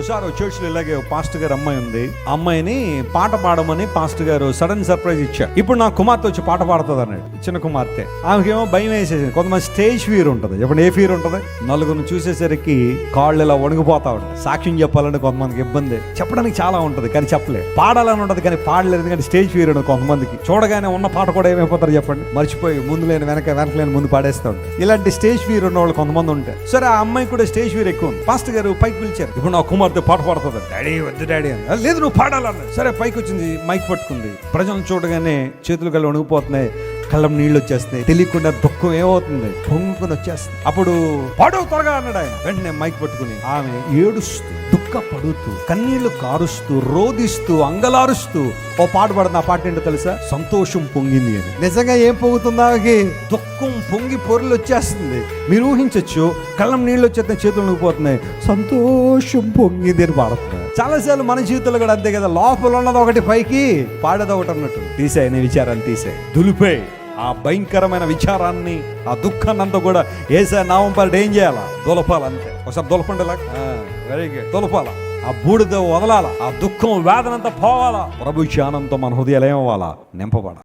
ఒకసారి చర్చ్లో ఇలాగే పాస్టర్ గారు అమ్మాయి ఉంది. అమ్మాయిని పాట పాడమని పాస్టర్ గారు సడన్ సర్ప్రైజ్ ఇచ్చారు. ఇప్పుడు నా కుమార్తె వచ్చి పాట పాడుతుంది అన్నాడు. చిన్న కుమార్తె. ఆమెకేమో భయం వేసేసింది. కొంతమంది స్టేజ్ ఫీర్ ఉంటుంది. ఎప్పుడు ఏ ఫీర్ ఉంటుంది? నలుగురిని చూసేసరికి కాళ్ళు ఇలా వణిగిపోతా ఉంటాయి. సాక్ష్యం చెప్పాలంటే కొంతమందికి ఇబ్బంది. చెప్పడానికి చాలా ఉంటుంది కానీ చెప్పలేదు పాడాలని ఉంటుంది కానీ పాడలేదు ఎందుకంటే స్టేజ్ ఫీర్ ఉంటుంది కొంతమందికి. చూడగానే ఉన్న పాట కూడా ఏమైపోతారు చెప్పండి. మర్చిపోయి ముందు లేని వెనక వెనక లేని ముందు పాడేస్తూ ఉంటారు ఇలాంటి స్టేజ్ ఫీర్ ఉన్న వాళ్ళు కొంతమంది ఉంటారు సరే ఆ అమ్మాయి కూడా స్టేజ్ ఫీర్ ఎక్కువ ఉంది. పాస్టర్ గారు పైకి పిలిచారు. ఇప్పుడు నా కుమార్తె పాట పాడుతుంది? డాడీ వద్దు డాడీ అని. లేదు నువ్వు పాడాలన్న. సరే పైకి వచ్చింది మైక్ పట్టుకుంది. ప్రజలను చూడగానే చేతులు కళ్ళు వణిగిపోతున్నాయి కళ్ళం నీళ్ళు వచ్చేస్తున్నాయి. తెలియకుండా దుఃఖం ఏమవుతుంది? పొంగుకొని వచ్చేస్తుంది. అప్పుడు పాడవు త్వరగా అన్నాడు ఆయన. వెంటనే మైక్ పట్టుకుని ఆమె ఏడుస్తుంది దుఃఖపడుతూ కన్నీళ్ళు కారుస్తూ రోదిస్తూ అంగలారుస్తూ ఓ పాట పడుతుంది ఆ పాట ఏంటో తెలుసా? సంతోషం పొంగింది అని. నిజంగా ఏం పొంగుతుంది దుఃఖం పొంగి పొరులు వచ్చేస్తుంది. మీరు ఊహించొచ్చు కళ్ళం నీళ్ళు వచ్చేస్తున్నాయి చేతులు నూగిపోతున్నాయి సంతోషం పొంగింది అని పాడుతున్నారు. చాలాసార్లు మన జీవితంలో కూడా అంతే కదా లోపల ఉన్నది ఒకటి పైకి పాడేది ఒకటి అన్నట్టు. తీసాయి నీ విచారాన్ని తీసాయి. దులిపే ఆ భయంకరమైన విచారాన్ని ఆ దుఃఖాన్ని అంతా కూడా ఏసా నామం పాలట ఏం చేయాలా? దులపాలంతే. ఒకసారి దులపండి వెరీ గుడ్ దులపాల? ఆ బూడిద వదలాల? ఆ దుఃఖం వేదనంతా పోవాలా? ప్రభు జ్ఞానంతో మన హృదయాలు ఏమవ్వాలా? నింపబడాలి?